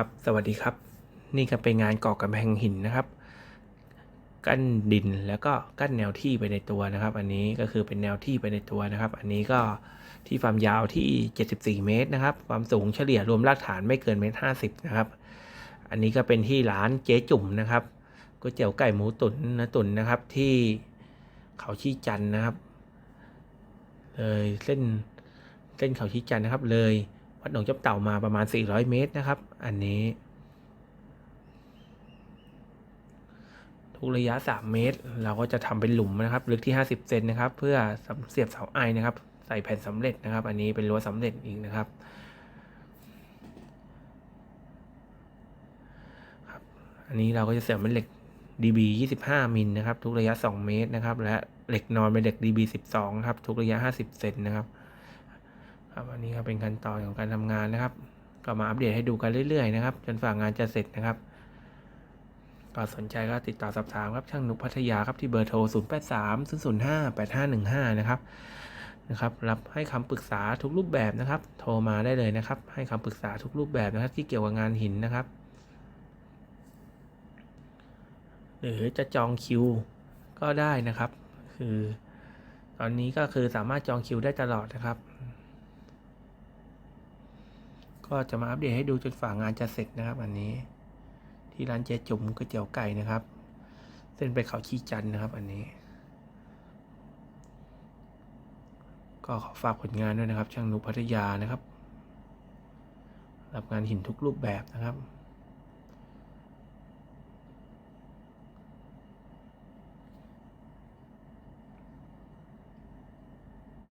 ครับ สวัสดีครับ นี่ก็เป็นงานก่อกำแพงหินนะครับ กั้นดินแล้วก็กั้นแนวที่ไปในตัวนะครับ อันนี้ก็คือเป็นแนวที่ไปในตัวนะครับ อันนี้ก็ที่ความยาวที่ 74 เมตรนะครับ ความสูงเฉลี่ยรวมรากฐานไม่เกินเมตรห้าสิบนะครับ อันนี้ก็เป็นที่ร้านเจ๊จุ่มนะครับก๋วยเตี๋ยวไก่หมูตุ๋นนื้อตุ๋นนะครับที่เขาชี้จันนะครับ เลยเส้นเส้นเขาชี้จันนะครับเลย วัดหนองจับเต่ามาประมาณ 400 เมตรนะครับ อันนี้ ทุกระยะ 3 เมตร เราก็จะทำเป็นหลุมนะครับ ลึกที่ 50 เซนนะครับ เพื่อเสียบเสาไอนะครับ ใส่แผ่นสำเร็จนะครับ อันนี้เป็นรั้วสำเร็จอีกนะครับครับ อันนี้เราก็จะเสียบเป็นเหล็ก DB 25 มิลนะครับ ทุกระยะ 2 เมตรนะครับ และเหล็กนอนเป็นเหล็ก DB 12 ครับ ทุกระยะ 50 เซนนะครับ ครับอันนี้ก็เป็นขั้นตอนของการทำงานนะครับ ก็มาอัปเดตให้ดูกันเรื่อยๆนะครับ จนฝ่างานจะเสร็จนะครับก็สนใจก็ติดต่อสอบถามครับช่างนุกพัทยาครับที่เบอร์โทร 0 8 3 0 0 5 8 5 1 5 นะครับนะครับ รับให้คำปรึกษาทุกรูปแบบนะครับ โทรมาได้เลยนะครับ ให้คำปรึกษาทุกรูปแบบนะครับ ที่เกี่ยวกับงานหินนะครับ หรือจะจองคิวก็ได้นะครับ คือ ตอนนี้ก็คือสามารถจองคิวได้ตลอดนะครับ ก็จะมาอัปเดตให้ดูจนฝ่างานจะเสร็จนะครับ อันนี้ ที่ร้านเจ๊จุ๋มก๋วยเตี๋ยวไก่นะครับ เส้นไปเขาชี้จันนะครับ อันนี้ ก็ขอฝากผลงานด้วยนะครับ ช่างนุพัทยานะครับ รับงานหินทุกรูปแบบนะครับ